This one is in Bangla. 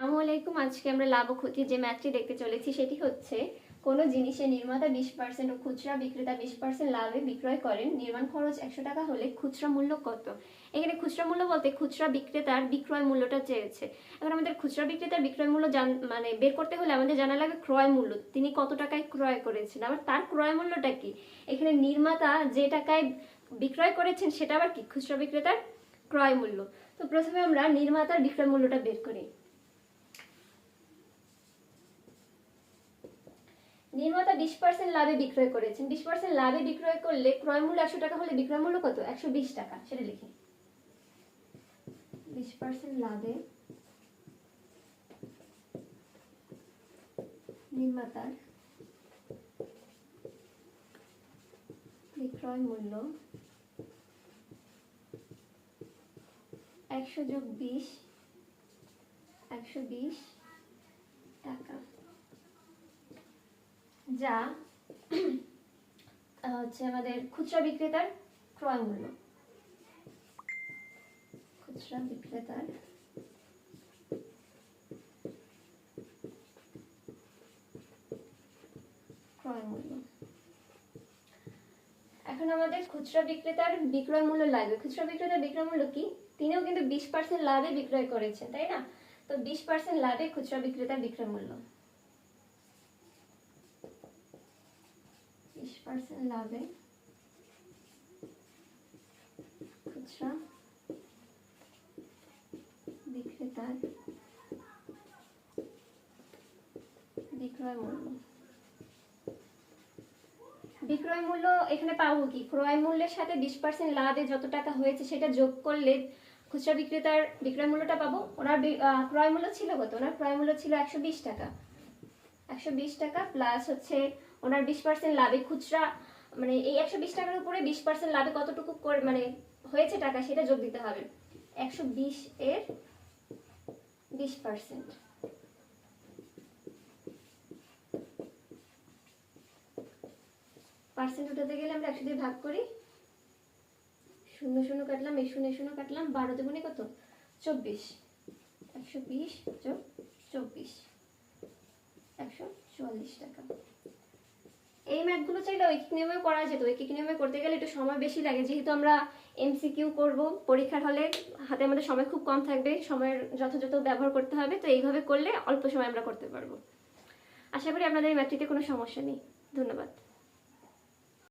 আসসালামু আলাইকুম। আজকে আমরা লাভ ক্ষতি যে ম্যাথটি দেখতে চলেছি, সেটি হচ্ছে কোনো জিনিসের নির্মাতা বিশ পার্সেন্ট ও খুচরা বিক্রেতা বিশ পার্সেন্ট লাভে বিক্রয় করেন। নির্মাণ খরচ একশো টাকা হলে খুচরা মূল্য কত? এখানে খুচরা মূল্য বলতে খুচরা বিক্রেতার বিক্রয় মূল্যটা চেয়েছে। এখন আমাদের খুচরা বিক্রেতার বিক্রয় মূল্য মানে বের করতে হলে আমাদের জানা লাগবে ক্রয় মূল্য। তিনি কত টাকায় ক্রয় করেছেন? আবার তার ক্রয় মূল্যটা কি? এখানে নির্মাতা যে টাকায় বিক্রয় করেছেন, সেটা আবার কি? খুচরা বিক্রেতার ক্রয় মূল্য। তো প্রথমে আমরা নির্মাতার বিক্রয় মূল্যটা বের করি। নির্মাতা বিশ পার্সেন্ট লাভে বিক্রয় করেছেন। বিশ পার্সেন্ট লাভে বিক্রয় করলে ক্রয় মূল্য একশো টাকা হলে বিক্রয় মূল্য কত? একশো বিশ টাকা। সেটা লিখি। বিশ পার্সেন্ট লাভে নির্মাতার বিক্রয় মূল্য একশো যোগ বিশ, একশো বিশ টাকা। যা হচ্ছে আমাদের খুচরা বিক্রেতার ক্রয় মূল্য। খুচরা বিক্রেতার ক্রয় মূল্য। এখন আমাদের খুচরা বিক্রেতার বিক্রয় মূল্য লাগবে। খুচরা বিক্রেতার বিক্রয় মূল্য কি? তিনিও কিন্তু বিশ পার্সেন্ট লাভে বিক্রয় করেছেন, তাই না? তো বিশ পার্সেন্ট লাভে খুচরা বিক্রেতার বিক্রয় মূল্য। বিশ পার্সেন্ট লাভে। খুচরা বিক্রেতার বিক্রয় মূল্য। এখানে পাবো কি? ক্রয় মূল্যের সাথে বিশ পার্সেন্ট লাভে যত টাকা হয়েছে সেটা যোগ করলে খুচরা বিক্রেতার বিক্রয় মূল্যটা পাবো। ওনার ক্রয় মূল্য ছিল কত? ওনার ক্রয় মূল্য ছিল একশো বিশ টাকা। একশো বিশ টাকা প্লাস হচ্ছে ওনার বিশ পার্সেন্ট লাভে খুচরা মানে এই একশো বিশ টাকার উপরে বিশ পার্সেন্ট লাভে কতটুকু করে মানে হয়েছে টাকা সেটা যোগ দিতে হবে। একশো বিশ এর বিশ পার্সেন্ট পার্সেন্ট উঠাতে গেলে আমরা একশো দিয়ে ভাগ করি। শূন্য শূন্য কাটলাম, এই শূন্য শূন্য কাটলাম, বারো দেবনে কত? চব্বিশ। একশো বিশ যোগ চুয়াল্লিশ টাকা। এই ম্যাথগুলো চাইলে ঐকিক নিয়মে করা যেত। ঐকিক নিয়মে করতে গেলে একটু সময় বেশি লাগে। যেহেতু আমরা এমসিকিউ করব, পরীক্ষার হলে হাতে আমাদের সময় খুব কম থাকবে, সময়ের যথাযথ ব্যবহার করতে হবে। তো এইভাবে করলে অল্প সময় আমরা করতে পারব। আশা করি আপনাদের এই ম্যাথটিতে কোনো সমস্যা নেই। ধন্যবাদ।